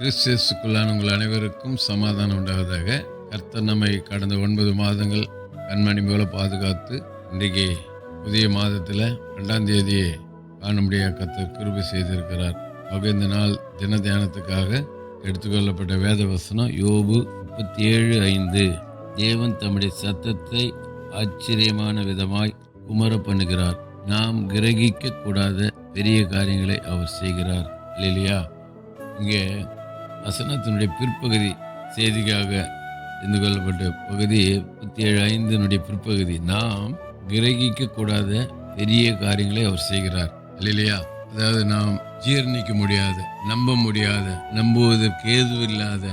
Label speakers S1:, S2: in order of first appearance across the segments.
S1: கிறிஸ்தியஸுக்குள்ளான உங்கள் அனைவருக்கும் சமாதானம் உண்டாவதாக. கர்த்தர் நம்மை கடந்த ஒன்பது மாதங்கள் கண்மணி போல பாதுகாத்து இன்றைக்கு புதிய மாதத்தில் ரெண்டாம் தேதியை காணும்படிய கர்த்தர் கிருபி செய்திருக்கிறார். ஆக இந்த நாள் தின தியானத்துக்காக எடுத்துக்கொள்ளப்பட்ட வேத வசனம் யோபு முப்பத்தி ஏழு ஐந்து. தேவன் தம்முடைய சத்தத்தை ஆச்சரியமான விதமாய் உமர பண்ணுகிறார். நாம் கிரகிக்க கூடாத பெரிய காரியங்களை அவர் செய்கிறார். இல்லையா இங்கே வசனத்தினுடைய பிற்பகுதி செய்திக்காக தெரிந்து கொள்ளப்பட்ட பகுதி முப்பத்தி ஏழு ஐந்தினுடைய பிற்பகுதி. நாம் கிரகிக்க கூடாத பெரிய காரியங்களை அவர் செய்கிறார். இல்லையா அதாவது நாம் ஜீர்ணிக்க முடியாத நம்ப முடியாத நம்புவதற்கு இல்லாத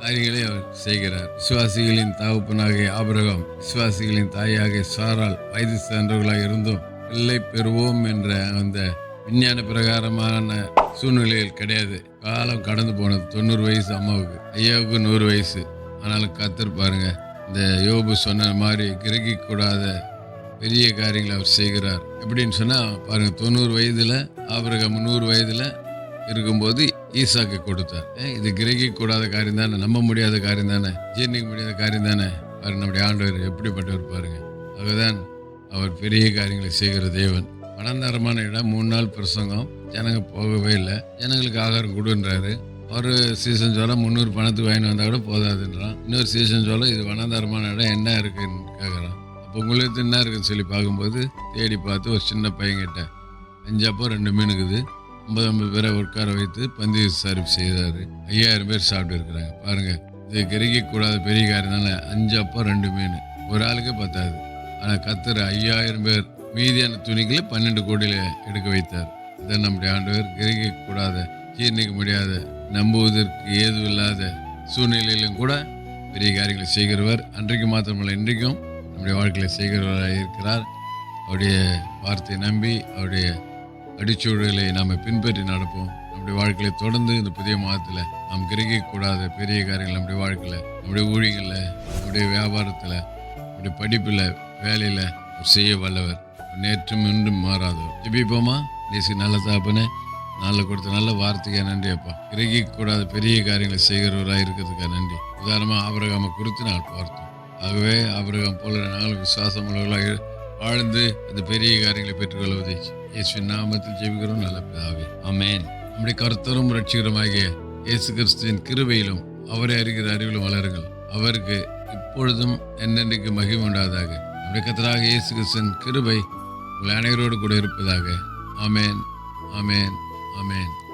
S1: காரியங்களை அவர் செய்கிறார். விசுவாசிகளின் தகப்பனாகிய ஆபரகம் விசுவாசிகளின் தாயாக சாரால் வயது சென்றவர்களாக இருந்தும் பிள்ளை பெறுவோம் என்ற அந்த விஞ்ஞான பிரகாரமான சூழ்நிலைகள் கிடையாது. காலம் கடந்து போனது தொண்ணூறு வயசு அம்மாவுக்கு. ஐயாவுக்கு நூறு வயசு. ஆனாலும் கத்தர் பாருங்க இந்த யோபு சொன்ன மாதிரி கிரகிக்க கூடாத பெரிய காரியங்களை அவர் செய்கிறார். எப்படின்னு சொன்னால் பாருங்க தொண்ணூறு வயதில் ஆபிரகம் நூறு வயதில் இருக்கும்போது ஈசாக்கு கொடுத்தார். இது கிரகிக்க கூடாத காரியம் தானே? நம்ப முடியாத காரியம் தானே? ஜீர்ணிக்க முடியாத காரியம் தானே? பாருங்க நம்முடைய ஆண்டவர் எப்படிப்பட்டவர் பாருங்க. அதுதான் அவர் பெரிய காரியங்களை செய்கிற தேவன். மனந்தரமான இடம் மூணு நாள் பிரசங்கம். ஜனங்க போகவே இல்லை. ஜனங்களுக்கு ஆகாரம் கொடுன்றாரு. ஒரு சீசன் சோளம் முந்நூறு பணத்துக்கு வாங்கிட்டு வந்தால் கூட போதாதுன்றான். இன்னொரு சீசன் சோளம் இது வனாந்தரமான இடம் என்ன இருக்குன்னு கேட்குறான் அப்போ உங்களுக்கு என்ன இருக்குன்னு சொல்லி பார்க்கும்போது தேடி பார்த்து ஒரு சின்ன பையன்கிட்ட அஞ்சப்போ ரெண்டு மீன் இருக்குது. ஐம்பது ஐம்பது பேரை உட்கார வைத்து பந்தய சர்வ் செய்தார். ஐயாயிரம் பேர் சாப்பிட்டு இருக்கிறாங்க. பாருங்கள் இது கிரகிக்கூடாத பெரிய காரியம் தானே. அஞ்சு அப்போ ரெண்டு மீன். ஒரு ஆளுக்கே பத்தாது. ஆனால் கத்துற ஐயாயிரம் பேர் மீதியான துணிகளை பன்னெண்டு கோடியில் எடுக்க வைத்தார். இதை நம்முடைய ஆண்டவர் கிரகிக்க கூடாத ஜீர்ணிக்க முடியாத நம்புவதற்கு ஏதுவில்லாத சூழ்நிலையிலும் கூட பெரிய காரியங்களை செய்கிறவர். அன்றைக்கு மாத்திரமல்ல இன்றைக்கும் நம்முடைய வாழ்க்கையில் செய்கிறவராக இருக்கிறார். அவருடைய வார்த்தையை நம்பி அவருடைய அடிச்சூழலை நாம் பின்பற்றி நடப்போம். நம்முடைய வாழ்க்கையை தொடர்ந்து இந்த புதிய மாதத்தில் நாம் கிரகிக்கக்கூடாத பெரிய காரியங்கள் நம்முடைய வாழ்க்கையில் நம்முடைய ஊழியங்களில் நம்முடைய வியாபாரத்தில் நம்முடைய படிப்பில் வேலையில் செய்ய வல்லவர். நேற்றும் இன்றும் மாறாதவர். ஜிபிப்போமா? நேசி நல்ல தாப்பனே நாளில் கொடுத்த நல்ல வார்த்தைக்கா நன்றி அப்பா. கிரகிக்க கூடாத பெரிய காரியங்களை செய்கிறவராக இருக்கிறதுக்காக நன்றி. உதாரணமாக ஆபரகாமை குறித்து நாங்கள் பார்த்தோம். ஆகவே ஆபரகாம் போல நாங்கள் விசுவாசம் உள்ளவர்களாக வாழ்ந்து அந்த பெரிய காரியங்களை பெற்றுக்கொள்ள இயேசுவின் நாமத்தில் ஜெபிக்கிறோம். நல்ல பிதாவே. அமேன் நம்முடைய கருத்தரும் ரட்சிகரமாகிய இயேசு கிறிஸ்துவின் கிருபையிலும் அவரை அறிகிற அறிவிலும் வளருங்கள். அவருக்கு இப்பொழுதும் என்னென்றைக்கு மகிழ்வுண்டாதாக உண்டாவதாக. நம்முடைய கத்தராக இயேசு கிறிஸ்துவின் கிருபை உங்கள் அனைவரோடு கூட இருப்பதாக Amen. Amen. Amen.